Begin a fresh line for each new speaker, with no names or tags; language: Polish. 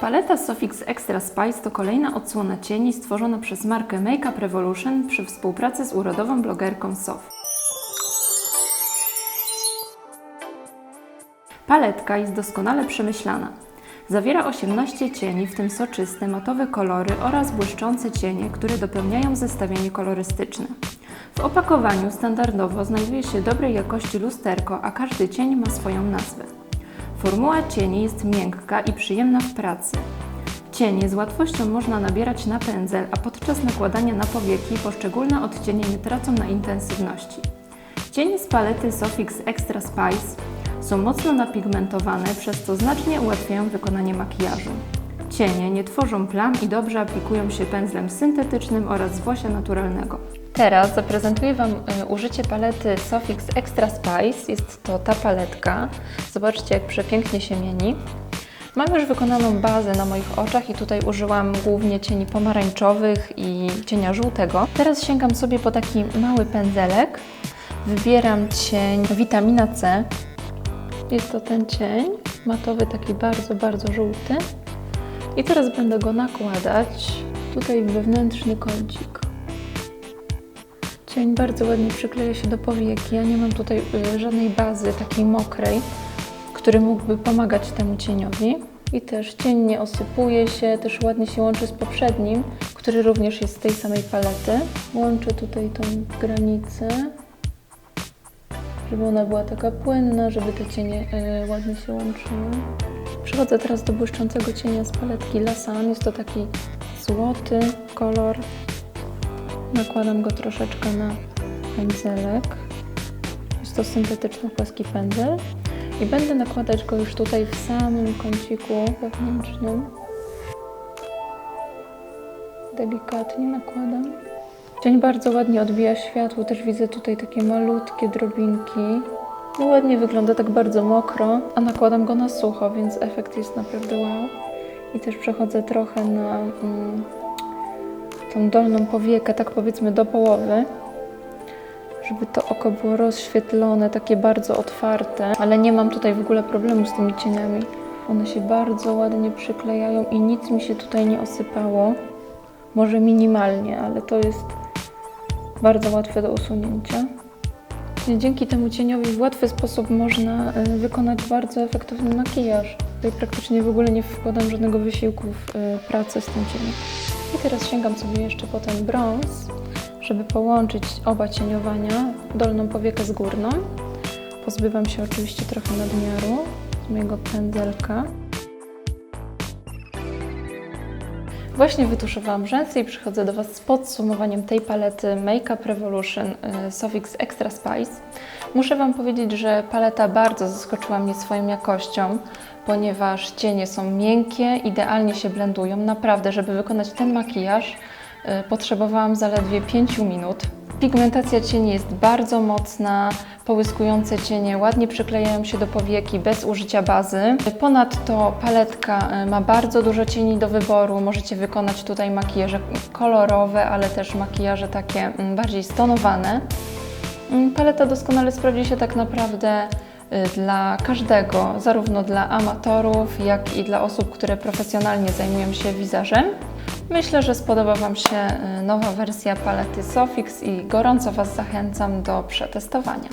Paleta Sofix Extra Spice to kolejna odsłona cieni stworzona przez markę Makeup Revolution przy współpracy z urodową blogerką Sof. Paletka jest doskonale przemyślana. Zawiera 18 cieni, w tym soczyste, matowe kolory oraz błyszczące cienie, które dopełniają zestawienie kolorystyczne. W opakowaniu standardowo znajduje się dobrej jakości lusterko, a każdy cień ma swoją nazwę. Formuła cieni jest miękka i przyjemna w pracy. Cienie z łatwością można nabierać na pędzel, a podczas nakładania na powieki poszczególne odcienie nie tracą na intensywności. Cienie z palety Sofix Extra Spice są mocno napigmentowane, przez co znacznie ułatwiają wykonanie makijażu. Cienie nie tworzą plam i dobrze aplikują się pędzlem syntetycznym oraz z włosia naturalnego. Teraz zaprezentuję Wam y, użycie palety Sofix Extra Spice. Jest to ta paletka. Zobaczcie, jak przepięknie się mieni. Mam już wykonaną bazę na moich oczach i tutaj użyłam głównie cieni pomarańczowych i cienia żółtego. Teraz sięgam sobie po taki mały pędzelek. Wybieram cień witamina C. Jest to ten cień, matowy, taki bardzo, bardzo żółty. I teraz będę go nakładać tutaj w wewnętrzny kącik. Cień bardzo ładnie przykleja się do powieki. Ja nie mam tutaj y, żadnej bazy takiej mokrej, który mógłby pomagać temu cieniowi. I też cień nie osypuje się, też ładnie się łączy z poprzednim, który również jest z tej samej palety. Łączę tutaj tą granicę, żeby ona była taka płynna, żeby te cienie y, ładnie się łączyły. Przechodzę teraz do błyszczącego cienia z paletki Lasan. Jest to taki złoty kolor. Nakładam go troszeczkę na pędzelek. Jest to syntetyczny płaski pędzel. I będę nakładać go już tutaj w samym kąciku wewnętrznym. Delikatnie nakładam. Cień bardzo ładnie odbija światło, też widzę tutaj takie malutkie drobinki. No ładnie wygląda, tak bardzo mokro, a nakładam go na sucho, więc efekt jest naprawdę wow. I też przechodzę trochę na mm, tą dolną powiekę, tak powiedzmy do połowy, żeby to oko było rozświetlone, takie bardzo otwarte, ale nie mam tutaj w ogóle problemu z tymi cieniami. One się bardzo ładnie przyklejają i nic mi się tutaj nie osypało. Może minimalnie, ale to jest bardzo łatwe do usunięcia. Dzięki temu cieniowi w łatwy sposób można y, wykonać bardzo efektowny makijaż. Tutaj praktycznie w ogóle nie wkładam żadnego wysiłku w y, pracę z tym cieniem. I teraz sięgam sobie jeszcze po ten brąz, żeby połączyć oba cieniowania, dolną powiekę z górną. Pozbywam się oczywiście trochę nadmiaru z mojego pędzelka. Właśnie wytuszowałam rzęsy i przychodzę do Was z podsumowaniem tej palety Makeup Revolution y, Sofix Extra Spice. Muszę Wam powiedzieć, że paleta bardzo zaskoczyła mnie swoją jakością, ponieważ cienie są miękkie, idealnie się blendują. Naprawdę, żeby wykonać ten makijaż, y, potrzebowałam zaledwie 5 minut. Pigmentacja cieni jest bardzo mocna, połyskujące cienie ładnie przyklejają się do powieki bez użycia bazy. Ponadto paletka e, ma bardzo dużo cieni do wyboru. Możecie wykonać tutaj makijaże kolorowe, ale też makijaże takie mm, bardziej stonowane. Mm, Paleta doskonale sprawdzi się tak naprawdę y, dla każdego, zarówno dla amatorów, jak i dla osób, które profesjonalnie zajmują się wizażem. Myślę, że spodoba Wam się y, nowa wersja palety Sofix i gorąco Was zachęcam do przetestowania.